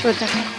เ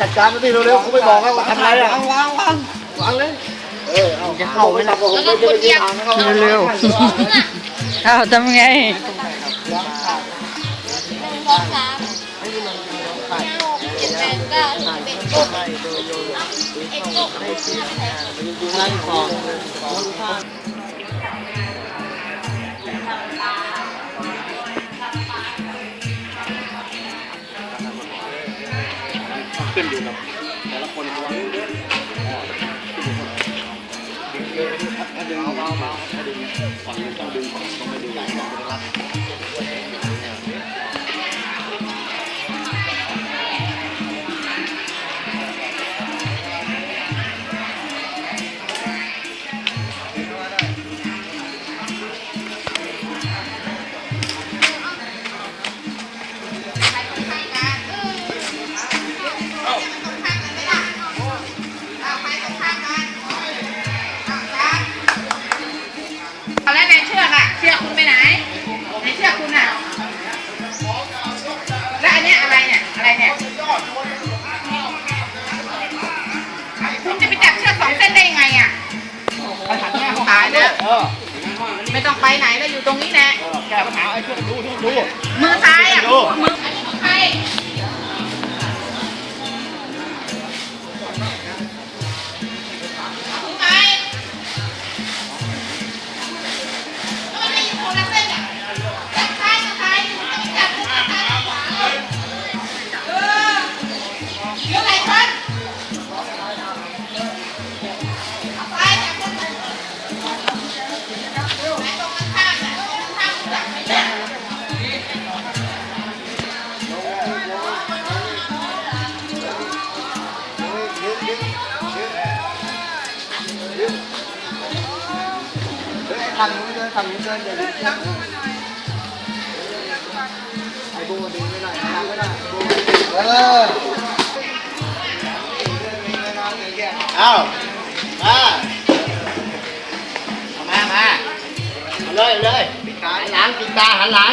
จัดการไปดิเร็วๆกูไม่บอกแล้วว่าทำอะไรอะวางวางวางวางเลยเออเอาจะเข้าไหมล่ะผมไม่ได้ไปทางเขาเร็วๆอ้าวทำไงหนึ่งสองสามห้าหกเจ็ดแปดเก้าสิบเอ็ดหกเอ็ดหกนั่งกอง ดึงเบาๆถ้าดึงฝั่งนึงต้องดึงฝั่งต้องไม่ดึงฝั่งต้องไม่ได้ เออไม่ต้องไปไหนแล้วอยู่ตรงนี้แหละแก้ปัญหาไอ้ช่วยดูช่วยดูมือซ้ายอะดูมืออันนี้ของใคร ทางนู้นเดินทางนู้นเดินอย่าดึงเชือกไอ้บูดึงไม่ได้ทางไม่ได้บูเออเอามามามาเลยเลยหันหลังปิดตาหันหลัง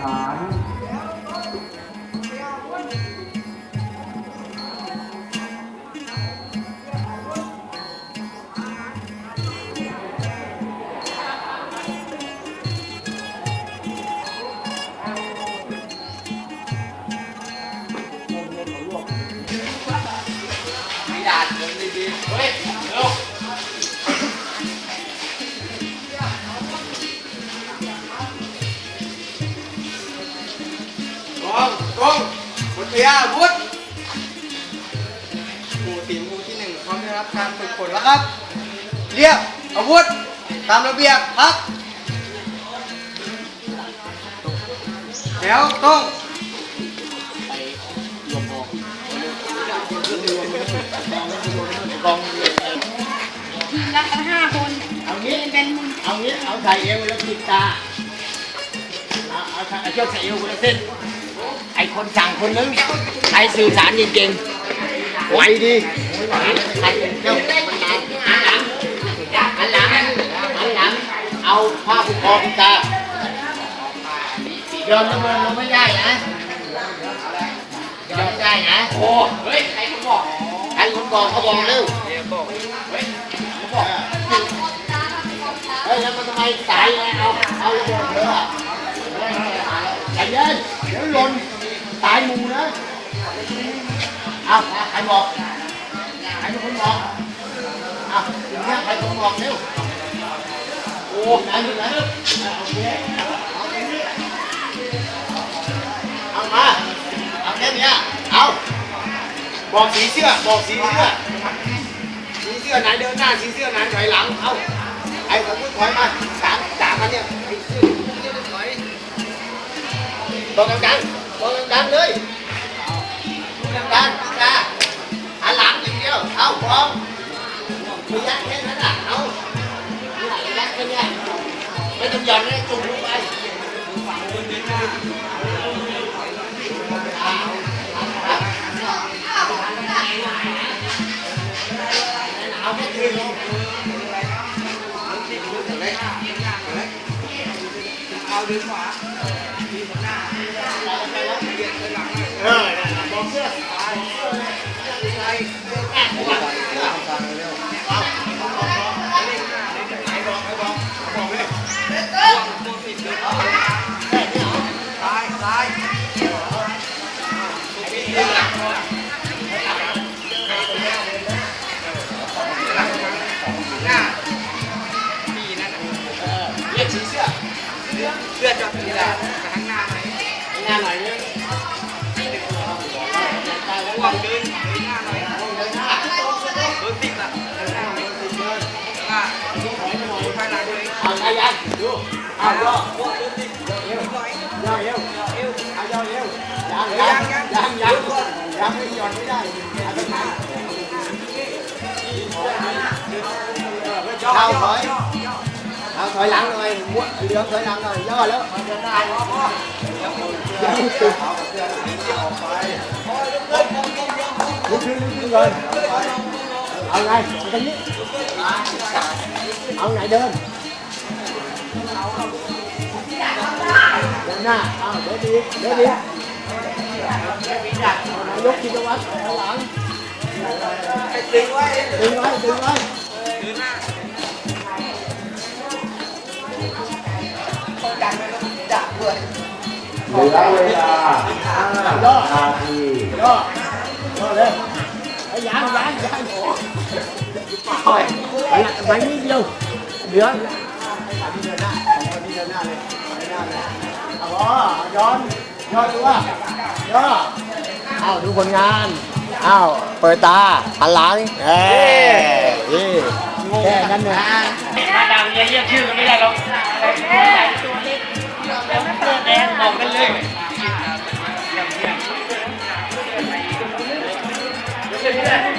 ฐาน เวลาวุฒิหมู่สีหมู่ที่หนึ่งพร้อมได้รับการฝึกฝนแล้วครับ เรียกอาวุธ ตามระเบียบครับแถวตรงไปรวมพองกองรักกันห้าคนเอางี้เป็นเอางี้เอาใส่เอวแล้วปิดตาเชือกใส่เอวคนละเส้น ไอ้คนสั่งคนนึงใครสื่อสารจริงๆไวดีใครเจ้าหันหลังหันหลังหันหลังเอาผ้าผูกคอคุณตาเดินน้ำมันเราไม่ได้นะเดินไม่ได้นะโอ้เฮ้ยใครคนบอกใครคนบอกเขาบอกเร็วเฮ้ยเขาบอกเฮ้ยแล้วมันทำไมสายไงเอาเอาระเบิดเถอะใจเย็นเดี๋ยวหล่น ตายหมูนะ เอาใครบอก ใครเป็นคนบอกเอาถึงแค่ใครเป็นคนบอกเร็วโอ้ไหนอยู่ไหนโอเคเอามา เอาแค่เนี้ยเอา บอกสีเสื้อ บอกสีเสื้อ สีเสื้อไหนเดินหน้า สีเสื้อไหนถอยหลัง เอาไอ้ผมก็ถอยมาสามสามอันเนี่ยไอ้เสื้อสีเสื้อถอยบอกดังๆบอกดังๆเลาหันหลังอย่างเดียวเอาพร้อมมียัดแค่นั้ นอะเอามียัดแค่เนี้ยไม่ต้องหย่อนเลยจุ่มลงไปเอาไม่คืนลงเอ เสื้อเรียกสีเสื้อเสื้อจะสีแหละ ยังยังยังยังไม่หย่อนไม่ได้เอาไปไหนเอาถอยเอาถอยหลังหน่อยม้วนเหลืองถอยหลังหน่อยย่อแล้วเดินหน้ายังไม่ติดลุกขึ้นลุกขึ้นเลยเอาไงตรงนี้เอาไหนเดินเดินหน้าอ้าวเดินดีเดินดี dốt chi cho bác không lỡ đi quá đi quá đi quá không cần đạp người người đó quên là đó à gì đó đó lên giá giá giá nhỏ thôi mày biết đâu được đi ra đi ra đi ra đi ra đi ra đi ra đi ra đi ra đi ย้อนดูวย่อเอาดูผลงานอ้าวเปิดตาหันหลังเอ้ยแค่นั้นเนี่ยมาดังเยี่ยกชื่อกันไม่ได้หรอกตัวเล็กเสื้อแดงบอกกันเลยก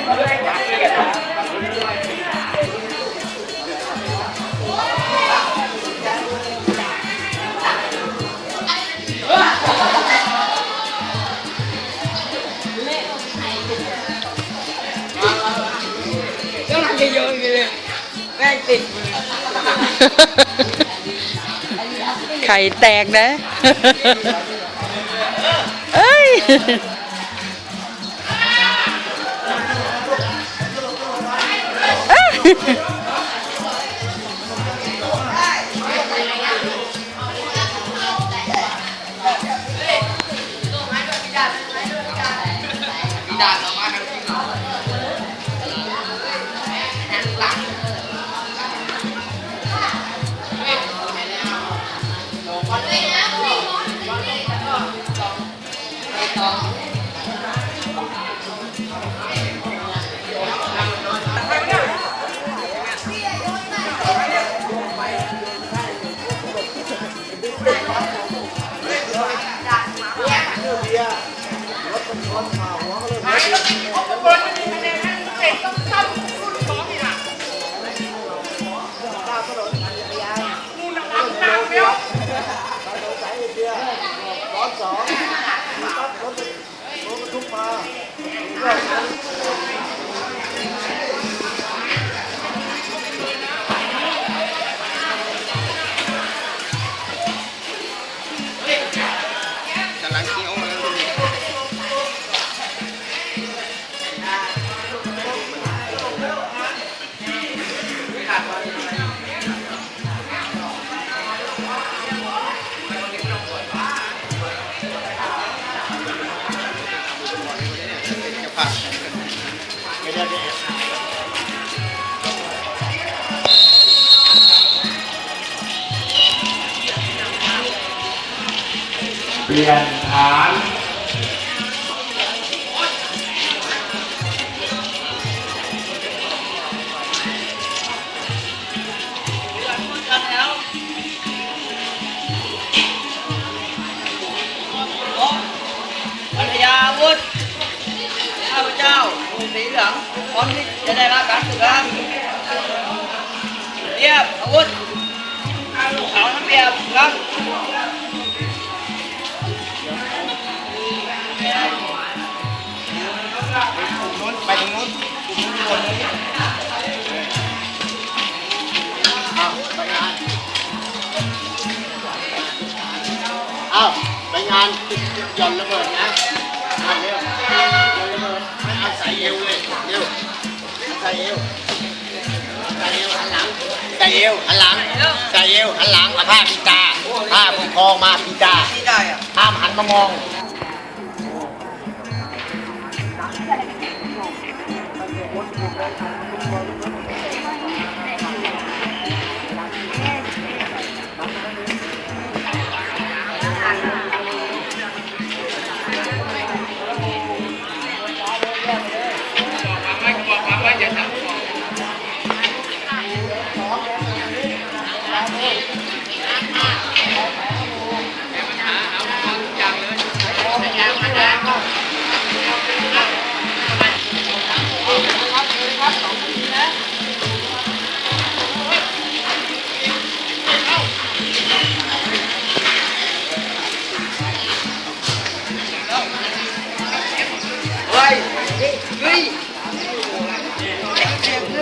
ติดมือไข่แตกนะ เอ้ย สองรถรถบรรทุกมา สีเหลืองพร้อมที่จะได้รับการฝึกครับเรียบอาวุธเอาทั้งเรียบครับไปตรงนู้นคนนี้าไปงานเอาไปงานหย่อนระเบิดนะเอาเร็ว เอาใส่เอวเลยเร็วใส่เอวใส่เอวหันหลังใส่เอวหันหลังใส่เอวหันหลังเอาผ้าปิดตาผ้าผูกคอมาปิดตาที่ได้อะห้ามหันมามอง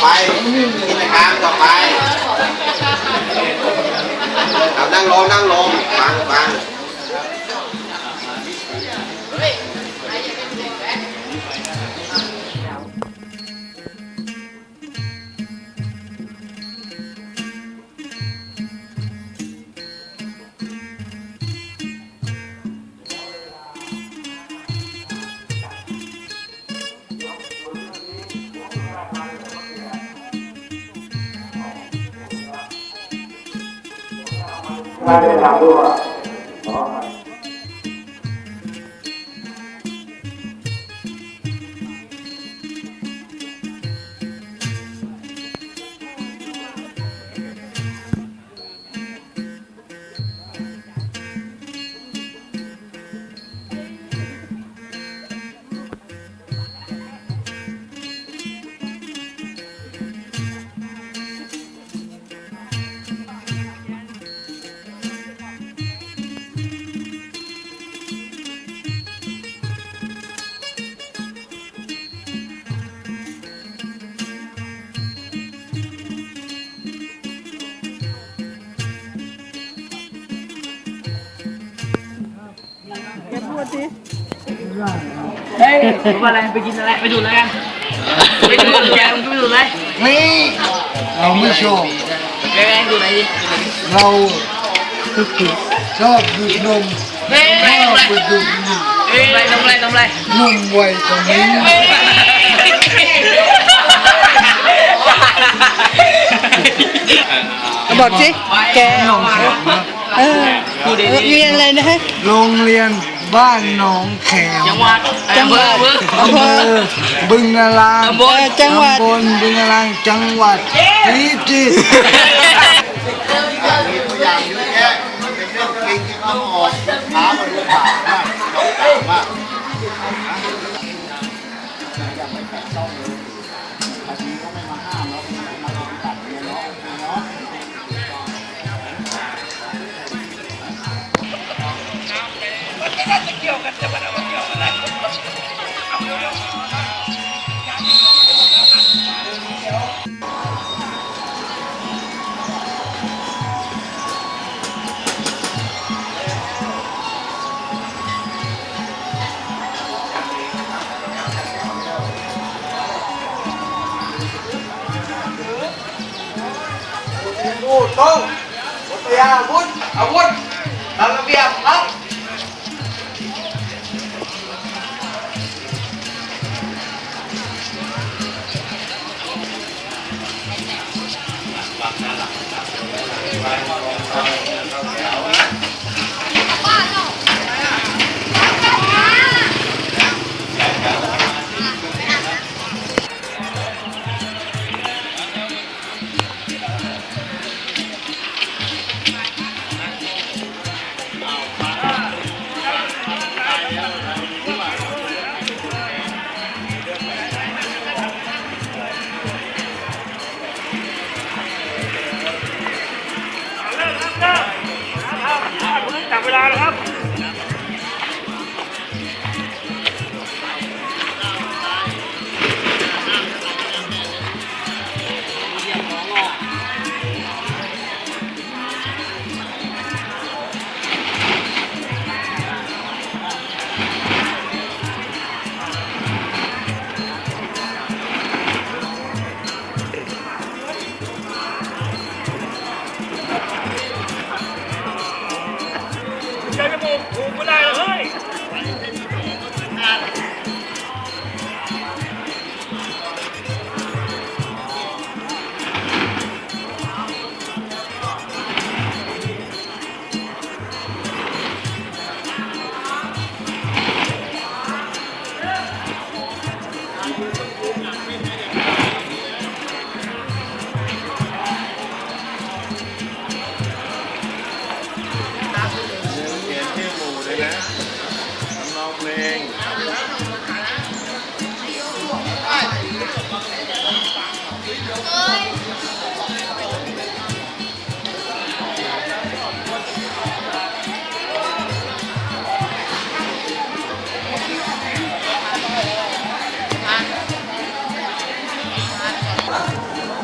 ไปกิจกรรมต่อไปเอานั่งลงนั่งลงฟังฟัง ไม่ ได้ทำด้วยเฮ้ยมาอะไรไปกินอะไรไปดูอะไรกันไปดูแกมึงไปดูอะไรนี่เราไม่ชอบแกดูอะไรดิเราชอบดูดนมเฮ้ยลงเลยไปดูลงเลยลงเลยลงเลยนุ่มไวตรงนี้บอกสิแกน้องแขมครับเออเรียนอะไรนะฮะโรงเรียน บ้านหนองแขมจังหวัดจังหวัดอำเภอบึงนารางตำบเอลอจังหวัดตำบลบึงนารางจังหวัดพิจิตรมีตัวอย่างเยอะแยะเป็นเรื่องจริงที่เขาออกท้ามาดูข่าว อาวุธอาวุธ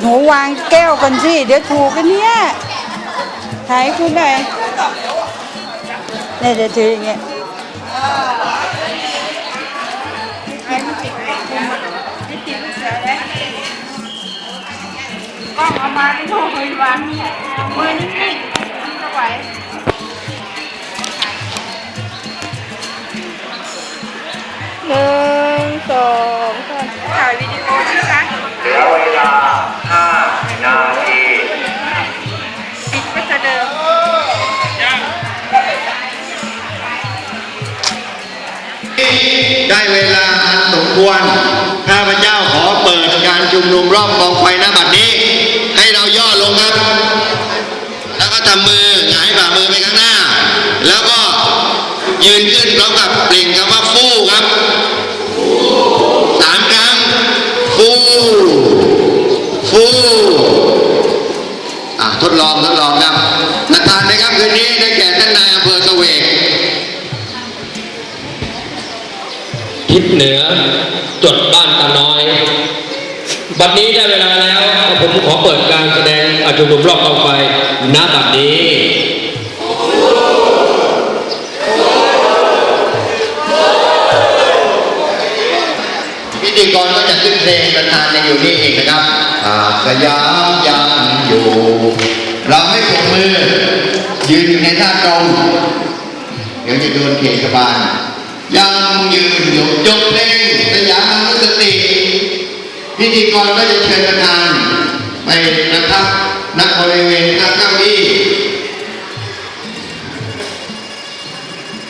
หนูวางแก้วกันสิ เดี๋ยวถูกกันเนี่ยถ่ายให้คุณหน่อยเนี่ยเดี๋ยวถืออย่างเงี้ยกล้องเอามาเป็นโทรคุยวันมือนิ่งๆทำเอาไว้หนึ่งสองสามถ่ายวิดีโอใช่ไหมเหลือเวลา 5 นาทีปิดก็จะเดิมได้เวลาอันสมควร ข้าพเจ้าขอเปิดการชุมนุมรอบกองไฟหน้าบัดนี้ ให้เราย่อลงครับ แล้วก็ทำมือ เหนือจดบ้านตาน้อย บัดนี้ได้เวลาแล้วผมขอเปิดการแสดงอาจุนุมรอบกองไฟณบัดนี้พิธีกรก็จะขึ้นเพลงประธานยังอยู่นี่เองนะครับหากสยามยังอยู่ เราไม่ปรบมือ ยืนอยู่ในท่าตรงเดี๋ยวจะโดนเขตบาล ยังยืนหยกยกเพลงสยามนุสติพิธีกรก็จะเชิญประธานไปประทับนักบริเวณนักเก้าอี้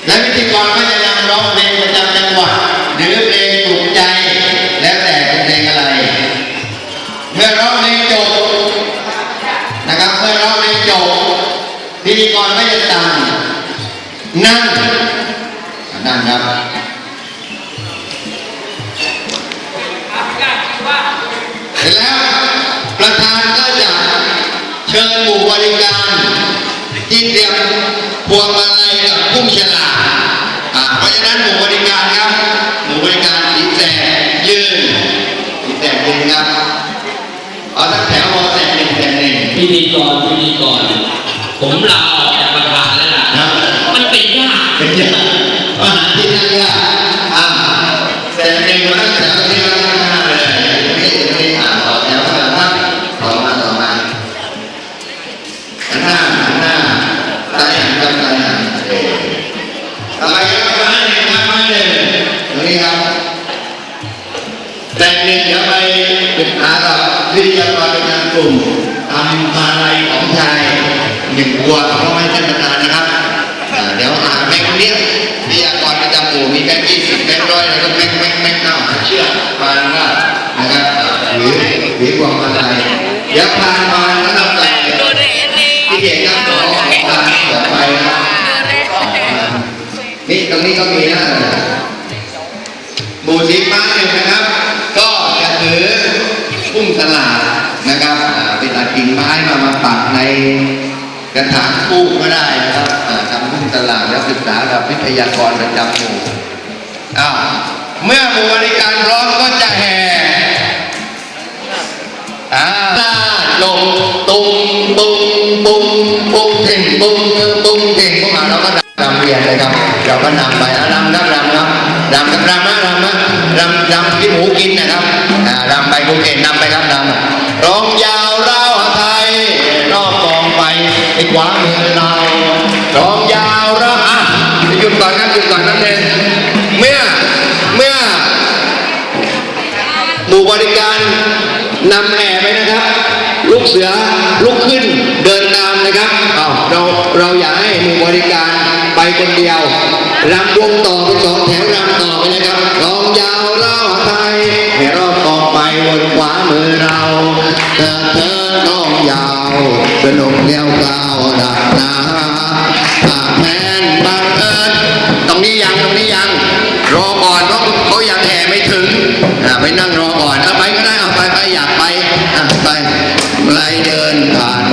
และพิธีกรก็จะนำร้องเพลงประจำจังหวัด เตรียมพวงมาลัยกับพุ่มฉลากอ่า กลุ่มตำมาลัยของชายหนึ่งตัวเพราะไม่ใช่ประธานนะครับเดี๋ยวหาแบงค์เนี้ยวิยากรประจำปู่มีแบงค์ยี่สิบแบงค์ร้อยแล้วก็แบงค์แบงค์แบงค์เก้าเชื่อมาว่านะครับหรือหรือความมา ปักในกระถางทูบก็ได้นะครับทำพุ่มสลากแล้วศึกษากับวิทยากรประจำหมู่อ้าวเมื่อหมู่บริการพร้อมก็จะแห่อ่าลงตุ้งตุ้งตุ้งตุ้งเท่งตุ้งตุ้งเท่งพวกเราเราก็รำเรียนเลยครับ เราก็นำไปอะรำครับรำครับรำกับรำนะรำนะรำรำที่หมูกินนะครับอ่ารำไปภูเก็ตนำไปครับรำ คนเดียวรำวงต่อไปสองแถวรำต่อไปนะครับรองยาวเล่าไทยให้รอบกองไปบนขวามือเราเธอเธอน้องยาวสนุกเลี้ยวกาวดักนาหาแม่นบังเอิญตรงนี้ยังตรงนี้ยังรอก่อนเพราะเขายังแห่ไม่ถึงอไปนั่งรอก่อนถ้าไปก็ได้เอาไปไปอยากไปอะไปไรเดินผ่าน